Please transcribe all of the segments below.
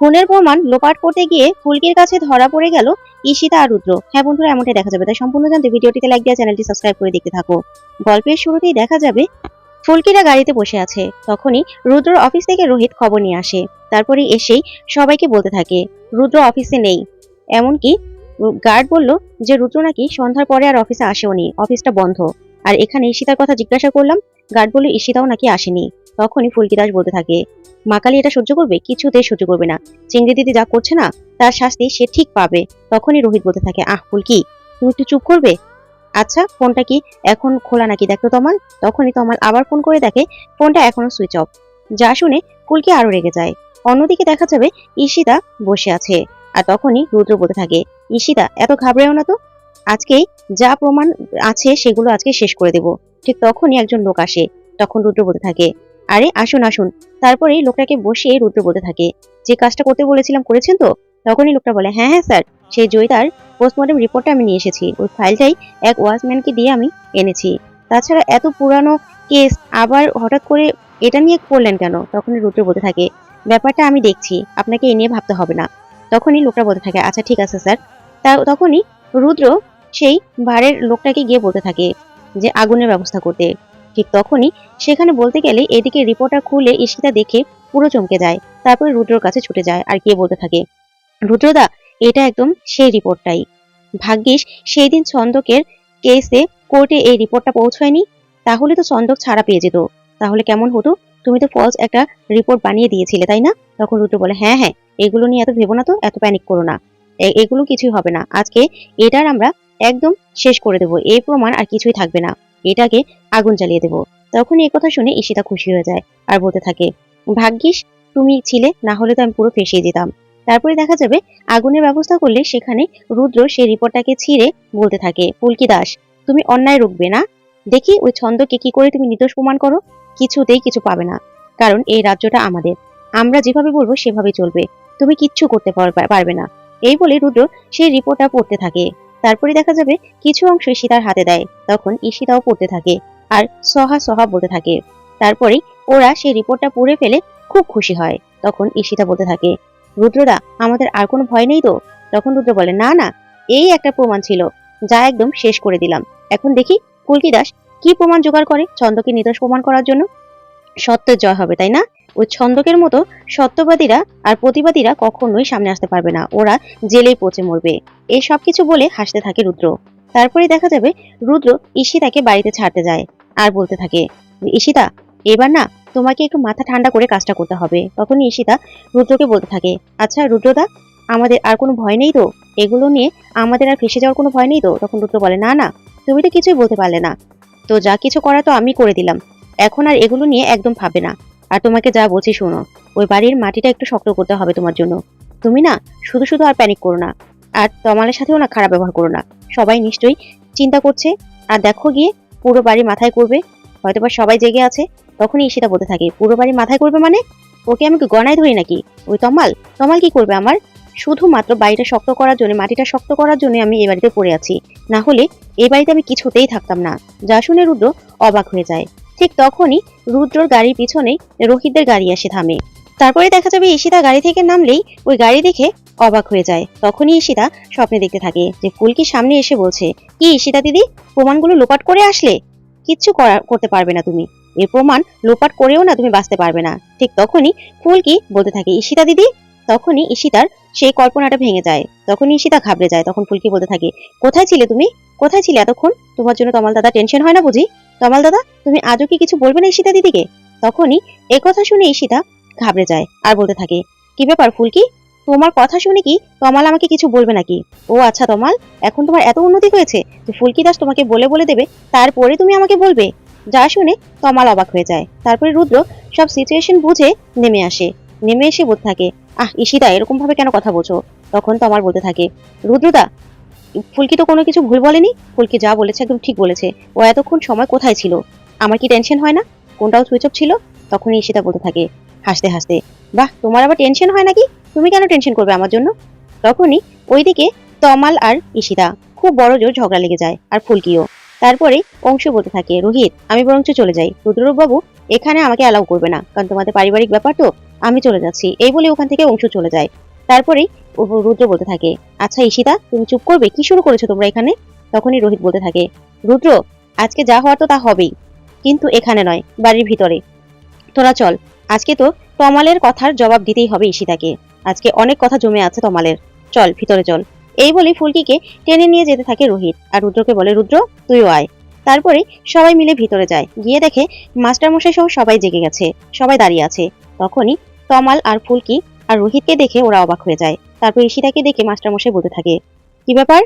খুনের প্রমাণ লোপাট করতে গিয়ে ফুলকির কাছে ধরা পড়ে গেল ঈশিতা আর রুদ্র। হ্যাঁ বন্ধুরা, এমনটাই দেখা যাবে। তাই সম্পূর্ণ জানতে ভিডিওটিতে লাইক দিয়ে চ্যানেলটি সাবস্ক্রাইব করে দেখতে থাকো। গল্পের শুরুতেই দেখা যাবে, ফুলকিরা গাড়িতে বসে আছে। তখনই রুদ্রর অফিস থেকে রোহিত খবর নিয়ে আসে। তারপরে এসেই সবাইকে বলতে থাকে, রুদ্র অফিসে নেই। এমনকি গার্ড বলল যে, রুদ্র নাকি সন্ধ্যার পরে আর অফিসে আসেওনি অফিসটা বন্ধ। আর এখানে ঈশিতার কথা জিজ্ঞাসা করলাম, গার্ড বলল, ঈশিতাও নাকি আসেনি। তখনই ফুলকি দাস বলতে থাকে মাকালি এটা সহ্য করবে? কিছুতেই সহ্য করবে না। চিংড়ি দিদি যা করছে না, তার শাস্তি সে ঠিক পাবে। তখনই রোহিত বলতে থাকে, আহ, ফুলকি, তুমি একটু চুপ করবে? আচ্ছা ফোনটা কি এখন খোলা নাকি দেখো তমাল? তখনই তমাল আবার ফোন করে দেখে, ফোনটা এখনও সুইচ অফ। যা শুনে ফুলকি আরও রেগে যায়। অন্যদিকে দেখা যাবে, ঈশিতা বসে আছে। আর তখনই রুদ্র বলতে থাকে, ঈশিতা, এত ঘাবড়েও না তো? আজকেই যা প্রমাণ আছে সেগুলো আজকে শেষ করে দেব। ঠিক তখনই একজন লোক আসে। তখন রুদ্র বলতে থাকে আরে, আসুন আসুন। তারপরে লোকটাকে বসিয়ে রুদ্র বলতে থাকে, যে কাজটা করতে বলেছিলাম করেছেন তো? তখনই লোকটা বলে হ্যাঁ হ্যাঁ স্যার। সেই জয়িতার পোস্টমর্টম রিপোর্টটা আমি নিয়ে এসেছি। ওই ফাইলটাই এক ওয়াচম্যানকে দিয়ে আমি এনেছি। তাছাড়া এত পুরানো কেস আবার হঠাৎ করে এটা নিয়ে করলেন কেন? তখনই রুদ্র বলতে থাকে, ব্যাপারটা আমি দেখছি। আপনাকে এ নিয়ে ভাবতে হবে না। তখনই লোকটা বলতে থাকে আচ্ছা ঠিক আছে, স্যার। তা তখনই রুদ্র সেই বারের লোকটাকে গিয়ে বলতে থাকে যে, আগুনের ব্যবস্থা করতে। ঠিক তখনই সেখানে বলতে গেলে এদিকে রিপোর্টার খুলে ঈশিতা দেখে পুরো চমকে যায়। তারপরে রুদ্রর কাছে ছুটে যায় আর গিয়ে বলতে থাকে, রুদ্রদা, এটা একদম সেই রিপোর্টটাই। ভাগ্যিস সেই দিন ছন্দকের কেসে কোর্টে এই রিপোর্টটা পৌঁছায়নি। তাহলে তো ছন্দক ছাড়া পেয়ে যেত। তাহলে কেমন হতো? তুমি তো ফলস একটা রিপোর্ট বানিয়ে দিয়েছিলে, তাই না? তখন রুদ্র বলে হ্যাঁ হ্যাঁ এগুলো নিয়ে এত ভেবো না তো, এত প্যানিক করো না। এগুলো কিছুই হবে না। আজকে এটার আমরা একদম শেষ করে দেবো। এই প্রমাণ আর কিছুই থাকবে না। এটাকে আগুন জ্বালিয়ে দেবো। তখন এই কথা শুনে ঈশিতা খুশি হয়ে যায় আর বলতে থাকে, ভাগ্যিস, তুমি ছিলে, না হলে তো আমি পুরো ফেসে যেতাম তারপরে দেখা যাবে আগুনের ব্যবস্থা করলে সেখানে রুদ্র সেই রিপোর্টটাকে ছিঁড়ে বলতে থাকে, পুলকি দাস, তুমি অন্যায় রুখবে না। দেখি ওই ছন্দকে কি করে তুমি নির্দোষ প্রমাণ করো। কিছুতেই কিছু পাবে না, কারণ এই রাজ্যটা আমাদের। আমরা যেভাবে বলব সেভাবে চলবে। তুমি কিচ্ছু করতে পারবে না। এই বলে রুদ্র সেই রিপোর্টটা পড়তে থাকে। তারপরে দেখা যাবে কিছু অংশ ঈশিতার হাতে দেয়। তখন ঈশিতাও পড়তে থাকে আর সহা সহা বলতে থাকে। তারপরে ওরা সেই রিপোর্টটা পড়ে ফেলে খুব খুশি হয়। তখন ঈশিতা বলতে থাকে, রুদ্রদা, আমাদের আর কোনো ভয় নেই তো? তখন রুদ্র বলে, না না, এই একটা প্রমাণ ছিল, যা একদম শেষ করে দিলাম। এখন দেখি ফুলকি দাস কি প্রমাণ জোগাড় করে ছন্দকে নির্দোষ প্রমাণ করার জন্য? সত্যের জয় হবে, তাই না? ওই ছন্দকের মতো সত্যবাদীরা আর প্রতিবাদীরা কখনোই সামনে আসতে পারবে না। ওরা জেলেই পচে মরবে। এই সব কিছু বলে হাসতে থাকে রুদ্র। তারপরে দেখা যাবে রুদ্র ঈশিতাকে বাড়িতে ছাড়তে যায় আর বলতে থাকে, ঈশিতা, এবার না তোমাকে একটু মাথা ঠান্ডা করে কাজটা করতে হবে। তখনই ঈশিতা রুদ্রকে বলতে থাকে আচ্ছা রুদ্রদা, আমাদের আর কোনো ভয় নেই তো? এগুলো নিয়ে আমাদের আর ফেসে যাওয়ার কোনো ভয় নেই তো? তখন রুদ্র বলে, না না, তুমি তো কিছুই বলতে পারলে না। তো যা কিছু করা তো আমি করে দিলাম। এখন আর এগুলো নিয়ে একদম ভাবে না। আর তোমাকে যা বলছি শোনো। ওই বাড়ির মাটিটা একটু শক্ত করতে হবে তোমার জন্য। তুমি না, শুধু শুধু আর প্যানিক করো না। আর তমালের সাথেও না খারাপ ব্যবহার করো না। সবাই নিশ্চয়ই চিন্তা করছে। আর দেখো গিয়ে, পুরো বাড়ি মাথায় করবে। হয়তোবা সবাই জেগে আছে, তখনই ঈশিতা বলতে থাকে, পুরো বাড়ি মাথায় করবে মানে? ওকে আমি গনায় ধরি নাকি? ওই তমাল তমাল কি করবে আমার? শুধুমাত্র বাড়িটা শক্ত করার জন্য, মাটিটা শক্ত করার জন্য আমি এই বাড়িতে পড়ে আছি। না হলে এই বাড়িতে আমি কিছুতেই থাকতাম না। যা শুনে রুদ্র অবাক হয়ে যায়। ঠিক তখনই রুদ্রর গাড়ির পিছনেই রোহিতদের গাড়ি এসে থামে। তারপরে দেখা যাবে ঈশিতা গাড়ি থেকে নামলেই ওই গাড়ি দেখে অবাক হয়ে যায়। তখনই ঈশিতা স্বপ্নে দেখতে থাকে যে ফুলকি সামনে এসে বলছে, কি ঈশিতা দিদি, প্রমাণগুলো লোপাট করে আসলে? কিচ্ছু করা- করতে পারবে না তুমি। এই প্রমাণ লোপাট করেও না তুমি বাঁচতে পারবে না। ঠিক তখনই ফুলকি বলতে থাকে, ঈশিতা দিদি? তখনই ঈশিতার সেই কল্পনাটা ভেঙে যায়। তখনই ঈশিতা ঘাবড়ে যায়। তখন ফুলকি বলতে থাকে, কোথায় ছিলে তুমি? কোথায় ছিলে এতক্ষণ? তোমার জন্য তমাল দাদা টেনশন হয় না বুঝি? তমাল দাদা, তুমি আজও কি কিছু বলবে না ঈশিতা দিদিকে? তখনই এই কথা শুনে ঈশিতা ঘাবড়ে যায় আর বলতে থাকে, কি ব্যাপার ফুলকি? তোমার কথা শুনে কি তমাল আমাকে কিছু বলবে নাকি? ও আচ্ছা তমাল, এখন তোমার এত উন্নতি হয়েছে যে ফুলকি দাস তোমাকে বলে বলে দেবে, তারপরে তুমি আমাকে বলবে? যা শুনে তমাল অবাক হয়ে যায়। তারপরে রুদ্র সব সিচুয়েশন বুঝে নেমে আসে। নেমে এসে বলতে থাকে, আহ, ঈশিতা এরকম ভাবে কেন কথা বলছো? তখন তমাল বলতে থাকে, রুদ্রদা ফুলকি তো কোনো কিছু ভুল বলেনি? ফুলকি যা বলেছে একদম ঠিক বলেছে। ও এতক্ষণ সময় কোথায় ছিল? আমার কি টেনশন হয় না? কোনটাও সুইচ অফ ছিল? তখনই ঈশিতা বলতে থাকে, হাসতে হাসতে, বাহ, তোমার আবার টেনশন হয় নাকি? তুমি কেন টেনশন করবে আমার জন্য? তখনই ওইদিকে তমাল আর ঈশিতা খুব বড় জোর ঝগড়া লেগে যায়, আর ফুলকিও। তারপরে অংশ বলতে থাকে, রোহিত, আমি বরঞ্চ চলে যাই। রুদ্রবাবু এখানে আমাকে অ্যালাউ করবে না, কারণ তোমাদের পারিবারিক ব্যাপার তো, আমি চলে যাচ্ছি। এই বলে ওখান থেকে অংশ চলে যায়। তারপরেই রুদ্র বলতে থাকে আচ্ছা ঈশিতা, তুমি চুপ করবে? কি শুরু করেছ তোমরা এখানে? তখনই রোহিত বলতে থাকে, রুদ্র, আজকে যা হওয়ার তো তা হবেই, কিন্তু এখানে নয়, বাড়ির ভিতরে। তোরা চল, আজকে তো তমালের কথার জবাব দিতেই হবে ঈশিতাকে। আজকে অনেক কথা জমে আছে তমালের। চল, ভিতরে চল। এই বলে ফুলকিকে টেনে নিয়ে যেতে থাকে রোহিত, আর রুদ্রকে বলে, রুদ্র, তুইও আয়। তারপরে সবাই মিলে ভিতরে যায়। গিয়ে দেখে মাস্টারমশাই সহ সবাই জেগে গেছে, সবাই দাঁড়িয়ে আছে। তখনই তমাল আর ফুলকি আর রোহিতকে দেখে ওরা অবাক হয়ে যায়। তারপর ঈশিতাকে দেখে মাস্টারমশাই বলতে থাকে, কি ব্যাপার?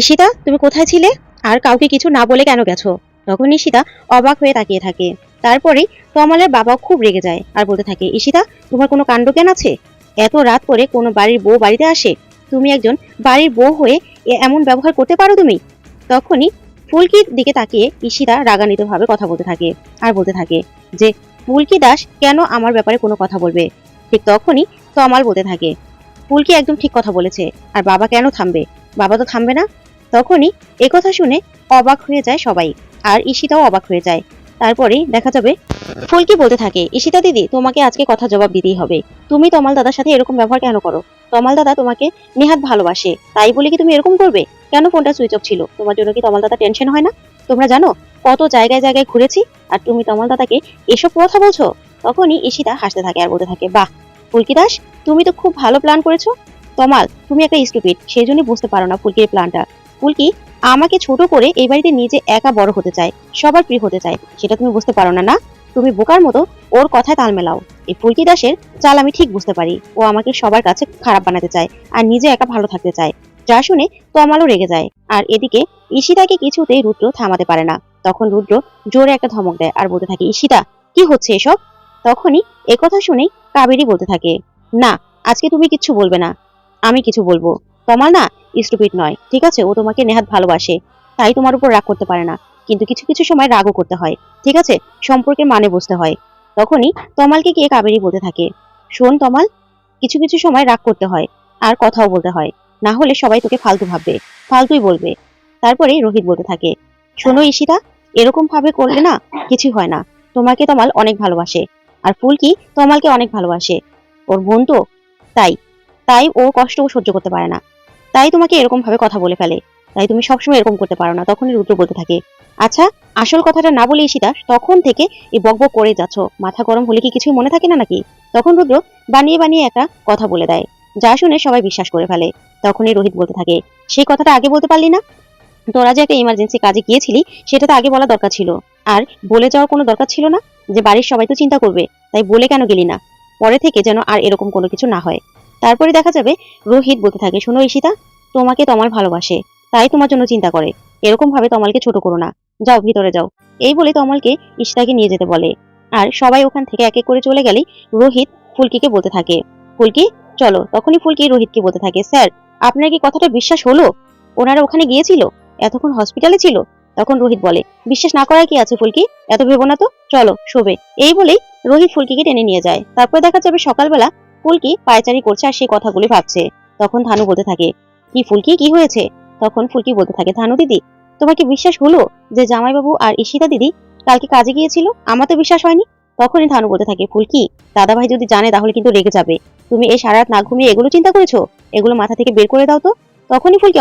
ঈশিতা, তুমি কোথায় ছিলে? আর কাউকে কিছু না বলে কেন গেছো? তখন ঈশিতা অবাক হয়ে তাকিয়ে থাকে। তারপরেই তমালের বাবা খুব রেগে যায় আর বলতে থাকে, ঈশিতা, তোমার কোনো কাণ্ড জ্ঞান আছে? এত রাত করে কোনো বাড়ির বউ বাড়িতে আসে? তুমি একজন বাড়ির বউ হয়ে এমন ব্যবহার করতে পারো তুমি? তখনই ফুলকির দিকে তাকিয়ে ঈশিতা রাগান্বিতভাবে কথা বলতে থাকে আর বলতে থাকে, যে ফুলকি দাস কেন আমার ব্যাপারে কোনো কথা বলবে? ঠিক তখনই তমাল বলতে থাকে ফুলকি একদম ঠিক কথা বলেছে। আর বাবা কেন থামবে? বাবা তো থামবে না। তখনই একথা শুনে অবাক হয়ে যায় সবাই। আর ঈশিতাও অবাক হয়ে যায়। তারপরেই দেখা যাবে ফুলকি বলতে থাকে, ঈশিতা দিদি, তোমাকে আজকে কথা জবাব দিতেই হবে। তুমি তমাল দাদার সাথে এরকম ব্যবহার কেন করো? তমাল দাদা তোমাকে নেহাত ভালোবাসে। তাই বলে কি তুমি এরকম করবে? কেন ফোনটা সুইচ অফ ছিল? তোমার জন্য কি তমাল দাদা টেনশন হয় না? তোমরা জানো কত জায়গায় জায়গায় ঘুরেছি, আর তুমি তমাল দাদাকে এসব কথা বলছো? তখনই ঈশিতা হাসতে থাকে আর বলতে থাকে, বাহ ফুলকি দাস তুমি তো খুব ভালো প্ল্যান করেছ। তমাল, তুমি একটা স্টুপিড সেই জন্যই বুঝতে পারো না ফুলকির প্ল্যানটা ফুলকি আমাকে ছোট করে এই বাড়িতে নিজে একা বড় হতে চায়, সবার প্রিয় হতে চায়, সেটা তুমি বুঝতে পারো না না? তুমি বোকার মতো ওর কথায় তাল মেলাও। এই ফুলকি দাসের চাল আমি ঠিক বুঝতে পারি, ও আমাকে সবার কাছে খারাপ বানাতে চায় আর নিজে একা ভালো থাকতে চায়। যা শুনে তমালও রেগে যায়। আর এদিকে ঈশিতাকে কিছুতেই রুদ্র থামাতে পারে না। তখন রুদ্র জোরে একটা ধমক দেয় আর বলতে থাকে, ঈশিতা, কি হচ্ছে এসব? তখনই একথা শুনেই কাবেরী বলতে থাকে, না, আজকে তুমি কিচ্ছু বলবে না। আমি কিছু বলব। তমাল না, স্টুপিড নয়, ঠিক আছে? ও তোমাকে নেহাত ভালোবাসে। তাই তোমার উপর রাগ করতে পারে না। কিন্তু কিছু কিছু সময় রাগও করতে হয়, ঠিক আছে? সম্পর্কের মানে বুঝতে হয়। তখনই তমালকে গিয়ে কাবেরী বলতে থাকে, শোন তমাল, কিছু কিছু সময় রাগ করতে হয়, আর কথাও বলতে হয়। না হলে সবাই তোকে ফালতু ভাববে, ফালতুই বলবে। তারপরে রোহিত বলতে থাকে, শোনো ঈশিতা এরকম ভাবে করলে না কিছু হয় না। তোমাকে তমাল অনেক ভালোবাসে। আর ফুলকি তমালকে অনেক ভালোবাসে। ওর বোন তো? তাই। তাই ও কষ্টও সহ্য করতে পারে না। তাই তোমাকে এরকম ভাবে কথা বলে ফেলে। তাই তুমি সবসময় এরকম করতে পারো না, তখনই রুদ্র বলতে থাকে। আচ্ছা আসল কথাটা না বলে ঈশিতা তখন থেকে এই বকবক করে যাচ্ছ। মাথা গরম হলে কি কিছুই মনে থাকে না নাকি? তখন রুদ্র বানিয়ে বানিয়ে একটা কথা বলে দেয়, যা শুনে সবাই বিশ্বাস করে ফেলে। তখনই রোহিত বলতে থাকে, সেই কথাটা আগে বলতে পারলি না? তোরা যে একটা ইমার্জেন্সি কাজে গিয়েছিলি, সেটা তো আগে বলা দরকার ছিল। আর বলে যাওয়ার কোনো দরকার ছিল না? যে বাড়ির সবাই তো চিন্তা করবে। তাই বলে কেন গেলি না? পরে থেকে যেন আর এরকম কোনো কিছু না হয়। তারপরে দেখা যাবে রোহিত বলতে থাকে, শোনো ঈশিতা, তোমাকে তমাল ভালোবাসে, তাই তোমার জন্য চিন্তা করে। এরকম ভাবে তমালকে ছোট করো না। যাও, ভিতরে যাও। এই বলে তমালকে ঈশিতাকে নিয়ে যেতে বলে। আর সবাই ওখান থেকে এক এক করে চলে গেলেই রোহিত ফুলকিকে বলতে থাকে, ফুলকি, চলো। তখনই ফুলকি রোহিতকে বলতে থাকে, স্যার, আপনার কি কথাটা বিশ্বাস হলো? ওনারা ওখানে গিয়েছিল? এতক্ষণ হসপিটালে ছিল? তখন রোহিত বলে, বিশ্বাস না করার কি আছে ফুলকি? এত ভেবো না তো? চলো, শোবে। এই বলেই রোহিত ফুলকিকে টেনে নিয়ে যায়। তারপর দেখা যাবে সকালবেলা ফুলকি পায়চারি করছে আর সেই কথাগুলি ভাবছে। তখন ধানু বলতে থাকে, কি ফুলকি, কি হয়েছে? তখন ফুলকি বলতে থাকে, ধানু দিদি, তোমার কি বিশ্বাস হলো যে জামাইবাবু আর ঈশিতা দিদি কালকে কাজে গিয়েছিল? আমার তো বিশ্বাস হয়নি। তখনই ধানু বলতে থাকে, ফুলকি দাদা ভাই যদি জানে তাহলে কিন্তু রেগে যাবে। তুমি এই সারা রাত না ঘুমিয়ে এগুলো চিন্তা করেছ? এগুলো মাথা থেকে বের করে দাও তো। তখনই ফুলকি